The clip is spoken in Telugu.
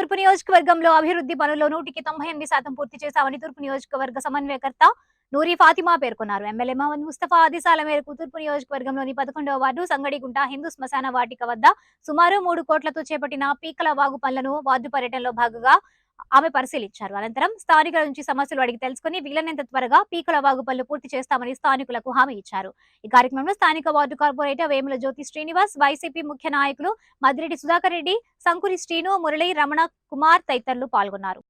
నియోజకవర్గంలో అభివృద్ధి పనుల్లో నూటికి తొంభై ఎనిమిది శాతం పూర్తి చేశామని తూర్పు నియోజకవర్గ సమన్వయకర్త నూరి ఫాతిమా పేర్కొన్నారు. ఎమ్మెల్యే మహమ్మద్ ముస్తఫా ఆదేశాల మేరకు తూర్పు నియోజకవర్గంలోని పదకొండవ వార్డు సంగడిగుంట హిందూ శ్మశాన వాటిక వద్ద సుమారు మూడు కోట్లతో చేపట్టిన పీకల వాగు పనులను వార్డు పర్యటనలో భాగంగా ఆమె పరిశీలించారు. అనంతరం స్థానికుల నుంచి సమస్యలు అడిగి తెలుసుకుని వీలైనంత త్వరగా పీకల వాగు పనులు పూర్తి చేస్తామని స్థానికులకు హామీ ఇచ్చారు. ఈ కార్యక్రమంలో స్థానిక వార్డు కార్పొరేటర్ వేముల జ్యోతి శ్రీనివాస్ వైసీపీ ముఖ్య నాయకులు మదిరెడ్డి సుధాకర్ రెడ్డి సంకురి శ్రీను మురళి రమణ కుమార్ తదితరులు పాల్గొన్నారు.